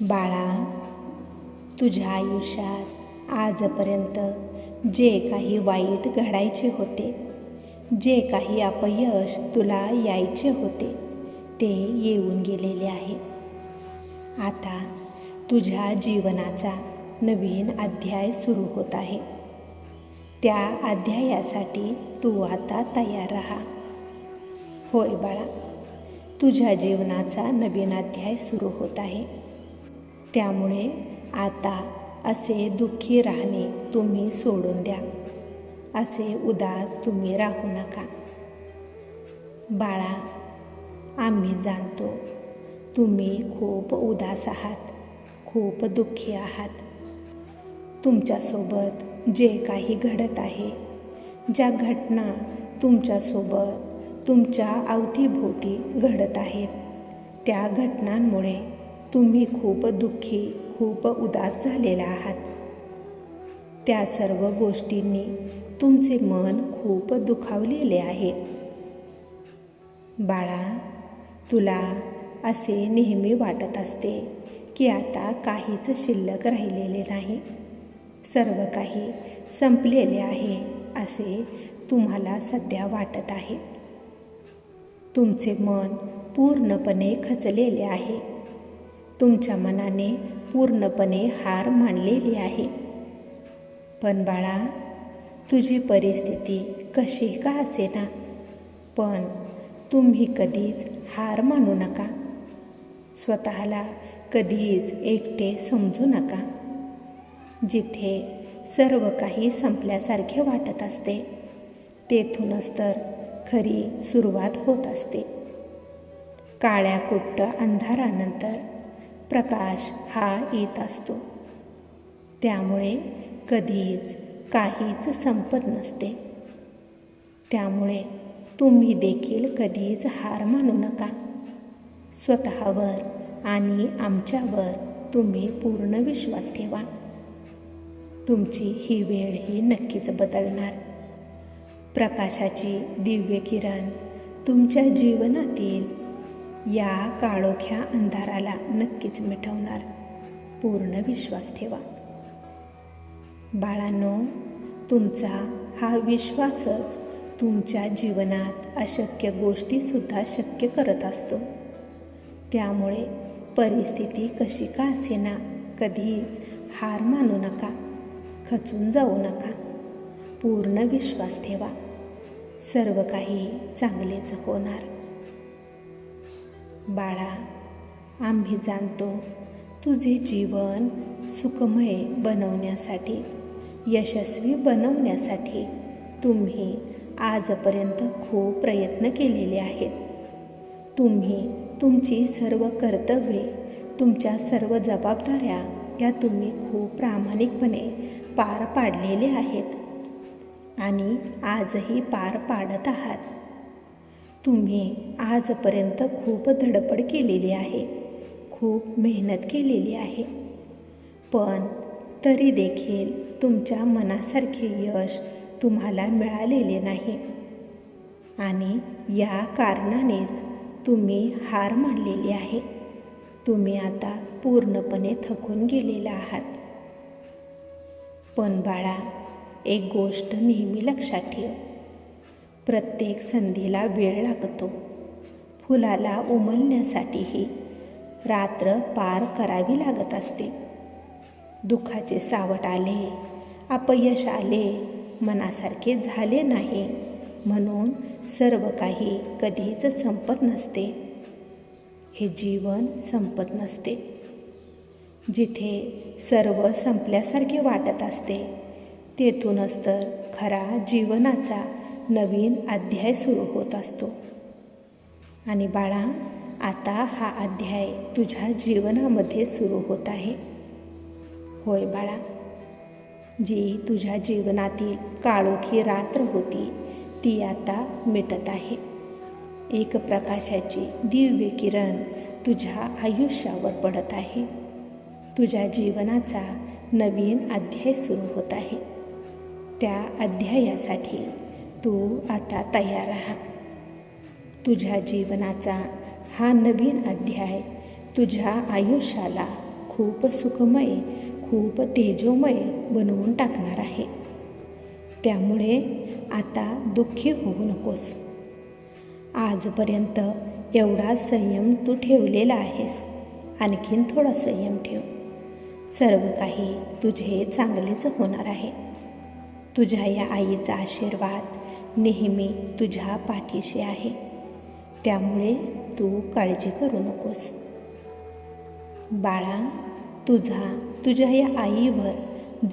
बाळा तुझ्या आयुष्यात आजपर्यंत जे काही वाईट घडायचे होते जे काही अपयश तुला यायचे होते ते येऊन गेलेले आहे. आता तुझ्या जीवनाचा नवीन अध्याय सुरू होत आहे. त्या अध्यायासाठी तू आता तयार राहा. होय बाळा तुझ्या जीवनाचा नवीन अध्याय सुरू होत आहे. त्यामुळे आता असे दुःखी राहणे तुम्ही सोडून द्या. असे उदास तुम्ही राहू नका. बाळा आम्ही जाणतो तुम्ही खूप उदास आहात खूप दुःखी आहात. तुमच्यासोबत जे काही घडत आहे ज्या घटना तुमच्यासोबत तुमच्या अवतीभोवती घडत आहेत त्या घटनांमुळे तुम्ही खूप दुःखी खूप उदास झालेला आहात. त्या सर्व गोष्टींनी तुमचे मन खूप दुखावलेले आहे. बाळा तुला असे नेहमी वाटत असते की आता काहीच शिल्लक राहिलेले नाही. सर्व काही संपलेले आहे असे तुम्हाला सध्या वाटत आहे. तुमचे मन पूर्णपणे खचलेले आहे. तुमच्या मनाने पूर्णपणे हार मानलेली आहे. पण बाळा तुझी परिस्थिती कशी का असेना? पण तुम्ही कधीच हार मानू नका. स्वतःला कधीच एकटे समजू नका. जिथे सर्व काही संपल्यासारखे वाटत असते तेथूनच तर खरी सुरुवात होत असते. काळ्या कुट्ट अंधारानंतर प्रकाश हा येत असतो. त्यामुळे कधीच काहीच संपत नसते. त्यामुळे तुम्ही देखील कधीच हार मानू नका. स्वतःवर आणि आमच्यावर तुम्ही पूर्ण विश्वास ठेवा. तुमची ही वेळ ही नक्कीच बदलणार. प्रकाशाची दिव्य किरण तुमच्या जीवनातील या काळोख्या अंधाराला नक्कीच मिटवणार. पूर्ण विश्वास ठेवा. बाळांनो तुमचा हा विश्वासच तुमच्या जीवनात अशक्य गोष्टीसुद्धा शक्य करत असतो. त्यामुळे परिस्थिती कशी का असेना कधीच हार मानू नका खचून जाऊ नका. पूर्ण विश्वास ठेवा. सर्व काही चांगलेच होणार. बाळा आम्ही जाणतो तुझे जीवन सुखमय बनवण्यासाठी यशस्वी बनवण्यासाठी तुम्ही आजपर्यंत खूप प्रयत्न केलेले आहेत. तुम्ही तुमची सर्व कर्तव्ये तुमच्या सर्व जबाबदाऱ्या या तुम्ही खूप प्रामाणिकपणे पार पाडलेले आहेत. आणि आजही पार पाडत आहात. तुम्ही आजपर्यंत खूप धडपड केलेली आहे. खूप मेहनत केलेली आहे. पण तरी देखील तुमच्या मनासारखे यश तुम्हाला मिळालेले नाही. आणि या कारणानेच तुम्ही हार मानलेली आहे. तुम्ही आता पूर्णपणे थकून गेलेला आहात. पण बाळा एक गोष्ट नेहमी लक्षात ठेव. प्रत्येक संधीला वेळ लागतो. फुलाला उमलण्यासाठीही रात्र पार करावी लागत असते. दुःखाचे सावट आले अपयश आले मनासारखे झाले नाही म्हणून सर्व काही कधीच संपत नसते. हे जीवन संपत नसते. जिथे सर्व संपल्यासारखे वाटत असते तेथूनच तर खरा जीवनाचा नवीन अध्याय सुरू होत असतो. आणि बाळा आता हा अध्याय तुझ्या जीवनामध्ये सुरू होत आहे. होय बाळा जी तुझ्या जीवनातील काळोखी रात्र होती ती आता मिटत आहे. एक प्रकाशाची दिव्य किरण तुझ्या आयुष्यावर पडत आहे. तुझ्या जीवनाचा नवीन अध्याय सुरू होत आहे. त्या अध्यायासाठी तू आता तयार राहा. तुझ्या जीवनाचा हा नवीन अध्याय तुझ्या आयुष्याला खूप सुखमय खूप तेजोमय बनवून टाकणार आहे. त्यामुळे आता दुःखी होऊ नकोस. आजपर्यंत एवढा संयम तू ठेवलेला आहेस. आणखीन थोडा संयम ठेव. सर्व काही तुझे चांगलेच होणार आहे. तुझ्या या आईचा आशीर्वाद नेहमी तुझ्या पाठीशी आहे. त्यामुळे तू काळजी करू नकोस. बाळा तुझा तुझ्या या आईवर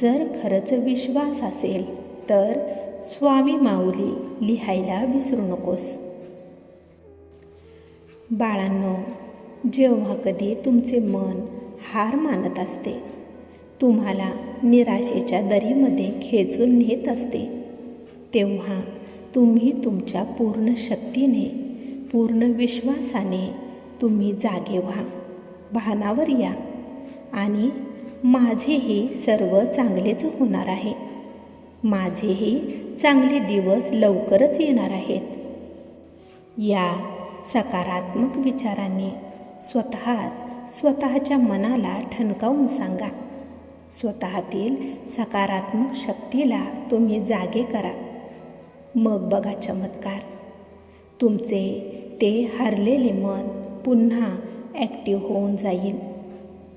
जर खरंच विश्वास असेल तर स्वामी माऊली लिहायला विसरू नकोस. बाळांनो जेव्हा कधी तुमचे मन हार मानत असते तुम्हाला निराशेच्या दरीमध्ये खेचून नेत असते तेव्हा तुम्ही तुमच्या पूर्ण शक्तीने पूर्ण विश्वासाने तुम्ही जागे व्हा. भानावर या. आणि माझेही सर्व चांगलेच होणार आहे. माझेही चांगले दिवस लवकरच येणार आहेत. या सकारात्मक विचाराने स्वतःच स्वतःच्या मनाला ठणकावून सांगा. स्वतःतील सकारात्मक शक्तीला तुम्ही जागे करा. मग बघा चमत्कार. तुमचे ते हरलेले मन पुन्हा ॲक्टिव्ह होऊन जाईल.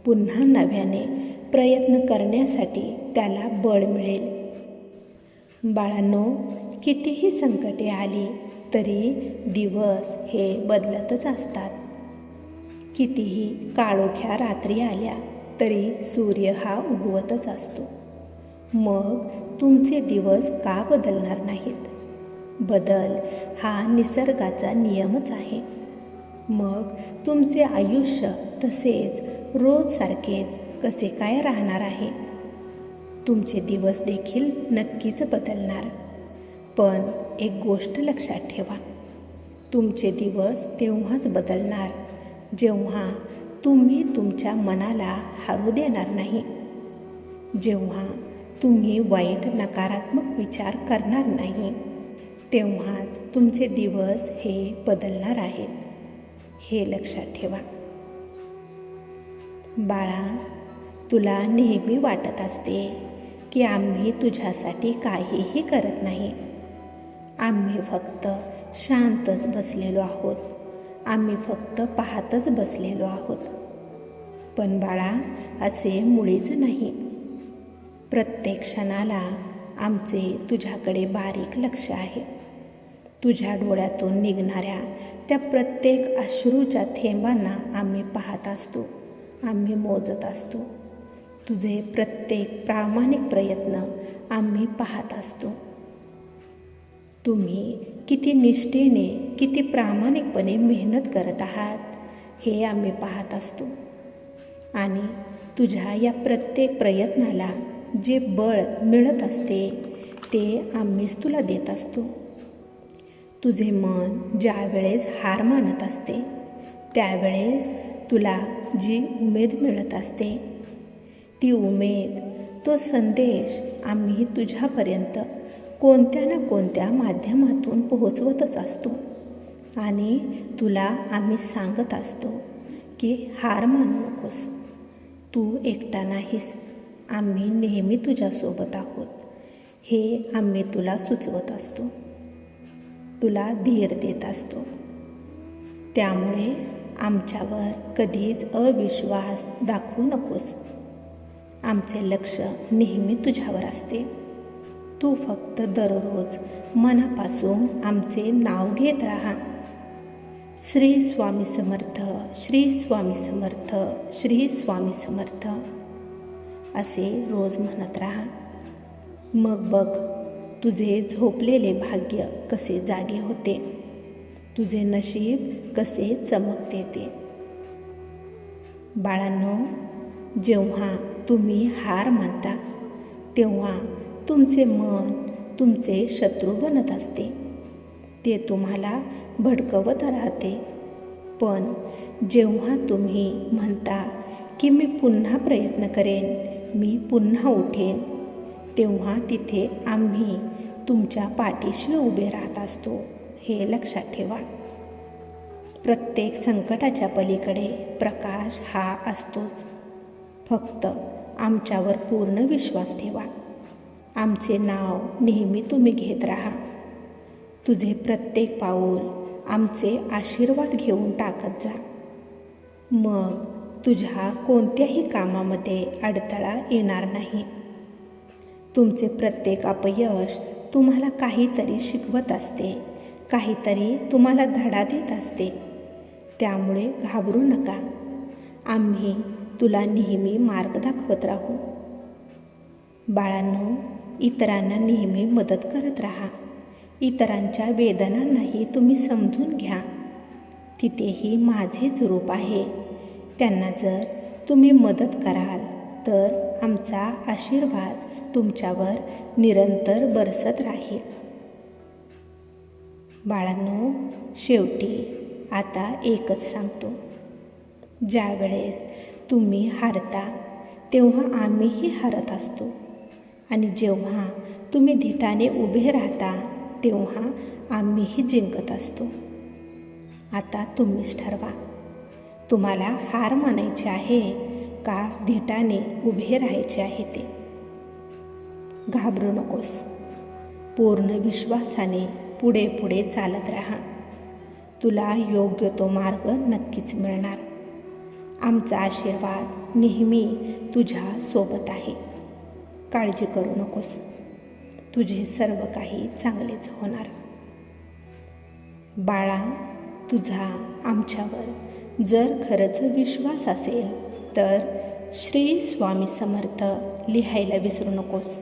पुन्हा नव्याने प्रयत्न करण्यासाठी त्याला बळ मिळेल. बाळांनो कितीही संकटे आली तरी दिवस हे बदलतच असतात. कितीही काळोख्या रात्री आल्या तरी सूर्य हा उगवतच असतो. मग तुमचे दिवस का बदलणार नाहीत? बदल हा निसर्गाचा नियमच आहे. मग तुमचे आयुष्य तसेच रोजसारखेच कसे काय राहणार आहे? तुमचे दिवस देखील नक्कीच बदलणार. पण एक गोष्ट लक्षात ठेवा. तुमचे दिवस तेव्हाच बदलणार जेव्हा तुम्ही तुमच्या मनाला हारू देणार नाही. जेव्हा तुम्ही वाईट नकारात्मक विचार करणार नाही. तेव्हाच तुमचे दिवस हे बदलणार आहेत. हे लक्षात ठेवा. बाळा तुला नेहमी वाटत असते की आम्ही तुझ्यासाठी काहीही करत नाही. आम्ही फक्त शांतच बसलेलो आहोत. आम्ही फक्त पाहतच बसलेलो आहोत. पण बाळा असे मुळीच नाही. प्रत्येक क्षणाला आमचे तुझ्याकडे बारीक लक्ष आहे. तुझ्या डोळ्यातून निघणाऱ्या त्या प्रत्येक अश्रूच्या थेंबांना आम्ही पाहत असतो आम्ही मोजत असतो. तुझे प्रत्येक प्रामाणिक प्रयत्न आम्ही पाहत असतो. तुम्ही किती निष्ठेने किती प्रामाणिकपणे मेहनत करत आहात हे आम्ही पाहत असतो. आणि तुझ्या या प्रत्येक प्रयत्नाला जे बळ मिळत असते ते आम्हीच तुला देत असतो. तुझे मन ज्यावेळेस हार मानत असते त्यावेळेस तुला जी उमेद मिळत असते ती उमेद तो संदेश आम्ही तुझ्यापर्यंत कोणत्या ना कोणत्या माध्यमातून पोहोचवतच असतो. आणि तुला आम्ही सांगत असतो की हार मानू नकोस. तू एकटा नाहीस. आम्ही नेहमी तुझ्यासोबत आहोत. हे आम्ही तुला सुचवत असतो. तुला धीर देत असतो. त्यामुळे आमच्यावर कधीच अविश्वास दाखवू नकोस. आमचे लक्ष नेहमी तुझ्यावर असते. तू फक्त दररोज मनापासून आमचे नाव घेत राहा. श्री स्वामी समर्थ श्री स्वामी समर्थ श्री स्वामी समर्थ. असे रोज म्हणत राहा. मग बघ तुझे झोपलेले भाग्य कसे जागे होते? तुझे नशीब कसे चमकते ते बाळांनो जेव्हा तुम्ही हार मानता तेव्हा तुमचे मन तुमचे शत्रू बनत असते. ते तुम्हाला भडकवत राहते. पण जेव्हा तुम्ही म्हणता की मी पुन्हा प्रयत्न करेन मी पुन्हा उठेन तेव्हा तिथे आम्ही तुमच्या पाठीशी उभे राहत असतो हे लक्षात ठेवा. प्रत्येक संकटाच्या पलीकडे प्रकाश हा असतोच. फक्त आमच्यावर पूर्ण विश्वास ठेवा. आमचे नाव नेहमी तुम्ही घेत राहा. तुझे प्रत्येक पाऊल आमचे आशीर्वाद घेऊन टाकत जा. मग तुझ्या कोणत्याही कामामध्ये अडथळा येणार नाही. तुमचे प्रत्येक अपयश तुम्हाला काहीतरी शिकवत असते काहीतरी तुम्हाला धडा देत असते. त्यामुळे घाबरू नका. आम्ही तुला नेहमी मार्ग दाखवत राहू. बाळांनो इतरांना नेहमी मदत करत राहा. इतरांच्या वेदनांनाही तुम्ही समजून घ्या. तिथेही माझेच रूप आहे. त्यांना जर तुम्ही मदत कराल तर आमचा आशीर्वाद तुमच्यावर निरंतर बरसत राहील. बाळांनो शेवटी आता एकच सांगतो. ज्यावेळेस तुम्ही हारता तेव्हा आम्हीही हारत असतो. आणि जेव्हा तुम्ही धिटाने उभे राहता तेव्हा आम्हीही जिंकत असतो. आता तुम्हीच ठरवा. तुम्हाला हार मानायचे आहे का? धिटाने उभे राहायचे आहे ते. घाबरू नकोस. पूर्ण विश्वासाने पुढे पुढे चालत राहा. तुला योग्य तो मार्ग नक्कीच मिळणार. आमचा आशीर्वाद नेहमी तुझ्या सोबत आहे. काळजी करू नकोस. तुझे सर्व काही चांगलेच होणार. बाळा तुझा आमच्यावर जर खरंच विश्वास असेल तर श्री स्वामी समर्थ लिहायला विसरू नकोस.